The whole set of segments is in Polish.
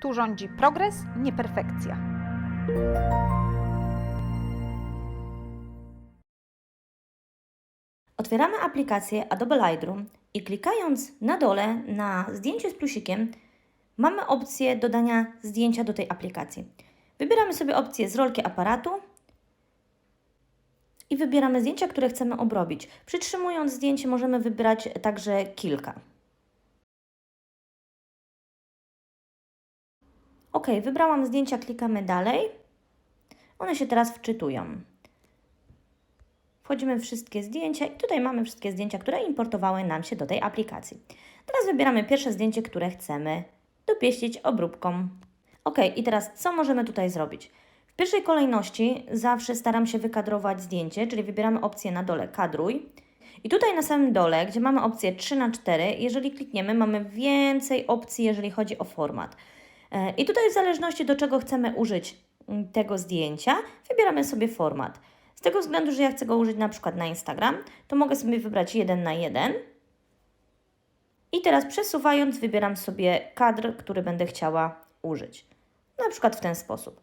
Tu rządzi progres, nie perfekcja. Otwieramy aplikację Adobe Lightroom i klikając na dole na zdjęcie z plusikiem mamy opcję dodania zdjęcia do tej aplikacji. Wybieramy sobie opcję z rolki aparatu i wybieramy zdjęcia, które chcemy obrobić. Przytrzymując zdjęcie możemy wybrać także kilka. Ok, wybrałam zdjęcia, klikamy dalej. One się teraz wczytują. Wchodzimy w wszystkie zdjęcia i tutaj mamy wszystkie zdjęcia, które importowały nam się do tej aplikacji. Teraz wybieramy pierwsze zdjęcie, które chcemy dopieścić obróbką. Ok, i teraz co możemy tutaj zrobić? W pierwszej kolejności zawsze staram się wykadrować zdjęcie, czyli wybieramy opcję na dole kadruj. I tutaj na samym dole, gdzie mamy opcję 3 na 4 jeżeli klikniemy, mamy więcej opcji, jeżeli chodzi o format. E, I tutaj w zależności do czego chcemy użyć mm, tego zdjęcia, wybieramy sobie format. Z tego względu, że ja chcę go użyć na przykład na Instagram, to mogę sobie wybrać 1 na 1. I teraz przesuwając wybieram sobie kadr, który będę chciała użyć. Na przykład w ten sposób.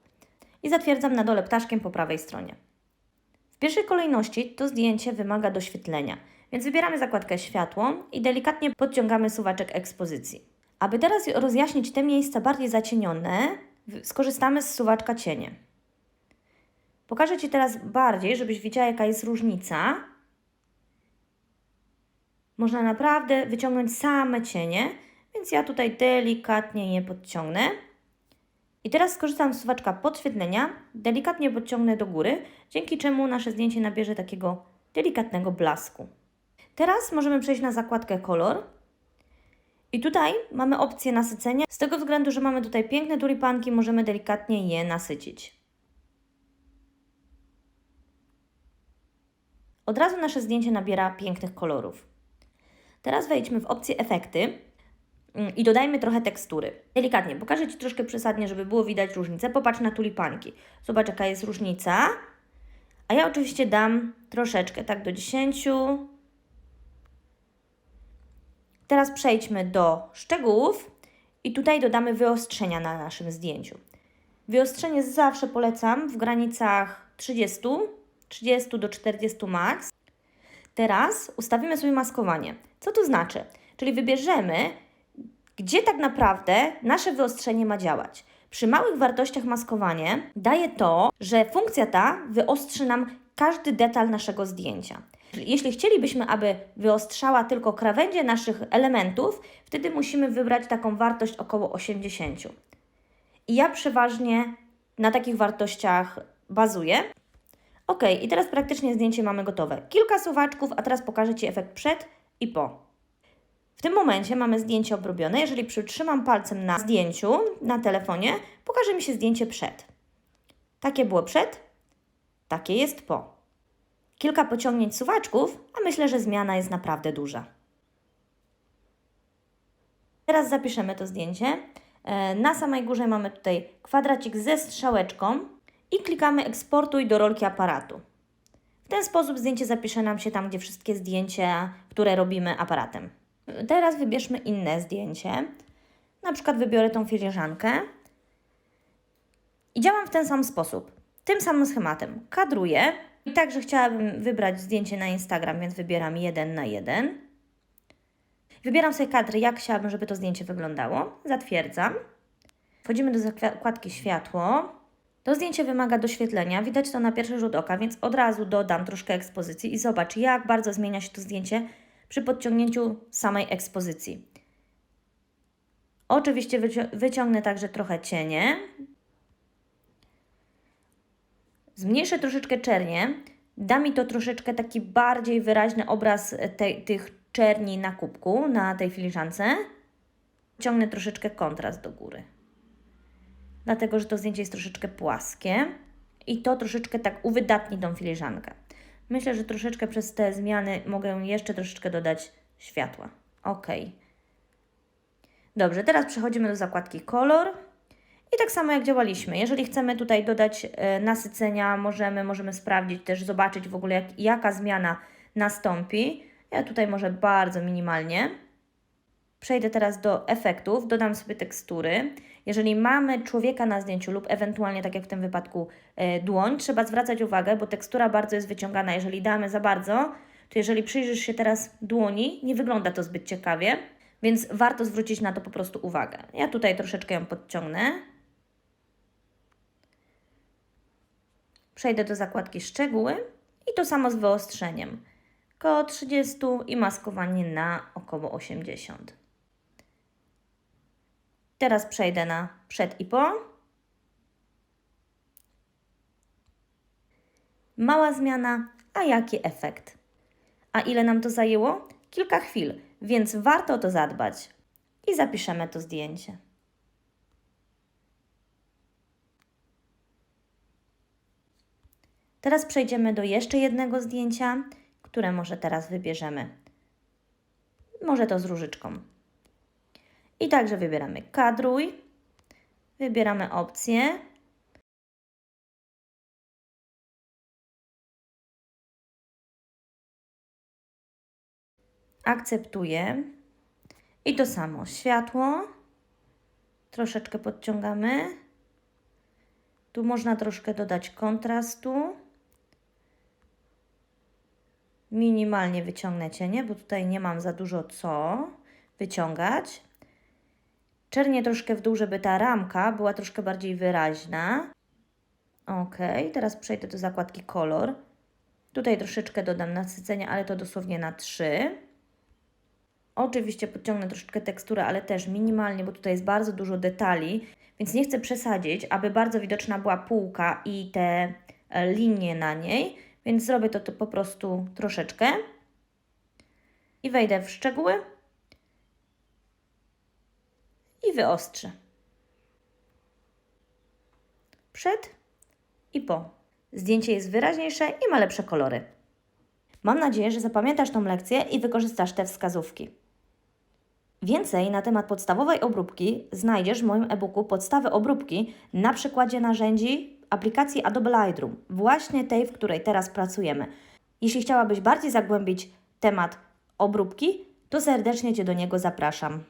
I zatwierdzam na dole ptaszkiem po prawej stronie. W pierwszej kolejności to zdjęcie wymaga doświetlenia, więc wybieramy zakładkę światło i delikatnie podciągamy suwaczek ekspozycji. Aby teraz rozjaśnić te miejsca bardziej zacienione, skorzystamy z suwaczka cienie. Pokażę Ci teraz bardziej, żebyś wiedziała, jaka jest różnica. Można naprawdę wyciągnąć same cienie, więc ja tutaj delikatnie je podciągnę. I teraz skorzystam z suwaczka podświetlenia, delikatnie podciągnę do góry, dzięki czemu nasze zdjęcie nabierze takiego delikatnego blasku. Teraz możemy przejść na zakładkę kolor. I tutaj mamy opcję nasycenia. Z tego względu, że mamy tutaj piękne tulipanki, możemy delikatnie je nasycić. Od razu nasze zdjęcie nabiera pięknych kolorów. Teraz wejdźmy w opcję efekty mm, i dodajmy trochę tekstury. Delikatnie, pokażę Ci troszkę przesadnie, żeby było widać różnicę. Popatrz na tulipanki. Zobacz, jaka jest różnica. A ja oczywiście dam troszeczkę, tak do 10. Teraz przejdźmy do szczegółów i tutaj dodamy wyostrzenia na naszym zdjęciu. Wyostrzenie zawsze polecam w granicach 30, 30 do 40 max. Teraz ustawimy sobie maskowanie. Co to znaczy? Czyli wybierzemy, gdzie tak naprawdę nasze wyostrzenie ma działać. Przy małych wartościach maskowanie daje to, że funkcja ta wyostrzy nam każdy detal naszego zdjęcia. Jeśli chcielibyśmy, aby wyostrzała tylko krawędzie naszych elementów, wtedy musimy wybrać taką wartość około 80. I ja przeważnie na takich wartościach bazuję. Ok, i teraz praktycznie zdjęcie mamy gotowe. Kilka suwaczków, a teraz pokażę Ci efekt przed i po. W tym momencie mamy zdjęcie obrobione. Jeżeli przytrzymam palcem na zdjęciu na telefonie, pokaże mi się zdjęcie przed. Takie było przed, takie jest po. Kilka pociągnięć suwaczków, a myślę, że zmiana jest naprawdę duża. Teraz zapiszemy to zdjęcie. E, Na samej górze mamy tutaj kwadracik ze strzałeczką i klikamy eksportuj do rolki aparatu. W ten sposób zdjęcie zapisze nam się tam, gdzie wszystkie zdjęcia, które robimy aparatem. Teraz wybierzmy inne zdjęcie. Na przykład wybiorę tą filiżankę. I działam w ten sam sposób. Tym samym schematem. Kadruję. I także chciałabym wybrać zdjęcie na Instagram, więc wybieram jeden na jeden. Wybieram sobie kadry, jak chciałabym, żeby to zdjęcie wyglądało. Zatwierdzam. Wchodzimy do zakładki światło. To zdjęcie wymaga doświetlenia. Widać to na pierwszy rzut oka, więc od razu dodam troszkę ekspozycji i zobacz, jak bardzo zmienia się to zdjęcie przy podciągnięciu samej ekspozycji. Oczywiście wyci- wyciągnę także trochę cienie. Zmniejszę troszeczkę czernie. Da mi to troszeczkę taki bardziej wyraźny obraz tej, tych czerni na kubku, na tej filiżance. Ciągnę troszeczkę kontrast do góry. Dlatego, że to zdjęcie jest troszeczkę płaskie i to troszeczkę tak uwydatni tą filiżankę. Myślę, że troszeczkę przez te zmiany mogę jeszcze troszeczkę dodać światła. Ok. Dobrze, teraz przechodzimy do zakładki kolor. I tak samo jak działaliśmy. Jeżeli chcemy tutaj dodać e, nasycenia, możemy, możemy sprawdzić też, zobaczyć w ogóle jak, jaka zmiana nastąpi. Ja tutaj może bardzo minimalnie. Przejdę teraz do efektów, dodam sobie tekstury. Jeżeli mamy człowieka na zdjęciu lub ewentualnie, tak jak w tym wypadku, e, dłoń, trzeba zwracać uwagę, bo tekstura bardzo jest wyciągana. Jeżeli damy za bardzo, to jeżeli przyjrzysz się teraz dłoni, nie wygląda to zbyt ciekawie, więc warto zwrócić na to po prostu uwagę. Ja tutaj troszeczkę ją podciągnę. Przejdę do zakładki szczegóły i to samo z wyostrzeniem. Koło 30 i maskowanie na około 80. Teraz przejdę na przed i po. Mała zmiana, a jaki efekt? A ile nam to zajęło? Kilka chwil, więc warto o to zadbać. I zapiszemy to zdjęcie. Teraz przejdziemy do jeszcze jednego zdjęcia, które może teraz wybierzemy. Może to z różyczką. I także wybieramy kadruj, wybieramy opcję. Akceptuję. I to samo, światło. Troszeczkę podciągamy. Tu można troszkę dodać kontrastu. Minimalnie wyciągnę cienie, bo tutaj nie mam za dużo co wyciągać. Czernię troszkę w dół, żeby ta ramka była troszkę bardziej wyraźna. Ok, teraz przejdę do zakładki kolor. Tutaj troszeczkę dodam nasycenia, ale to dosłownie na 3. Oczywiście podciągnę troszeczkę teksturę, ale też minimalnie, bo tutaj jest bardzo dużo detali, więc nie chcę przesadzić, aby bardzo widoczna była półka i te linie na niej, więc zrobię to, to po prostu troszeczkę. I wejdę w szczegóły i wyostrzę. Przed i po. Zdjęcie jest wyraźniejsze i ma lepsze kolory. Mam nadzieję, że zapamiętasz tą lekcję i wykorzystasz te wskazówki. Więcej na temat podstawowej obróbki znajdziesz w moim e-booku Podstawy obróbki na przykładzie narzędzi aplikacji Adobe Lightroom, właśnie tej, w której teraz pracujemy. Jeśli chciałabyś bardziej zagłębić temat obróbki, to serdecznie Cię do niego zapraszam.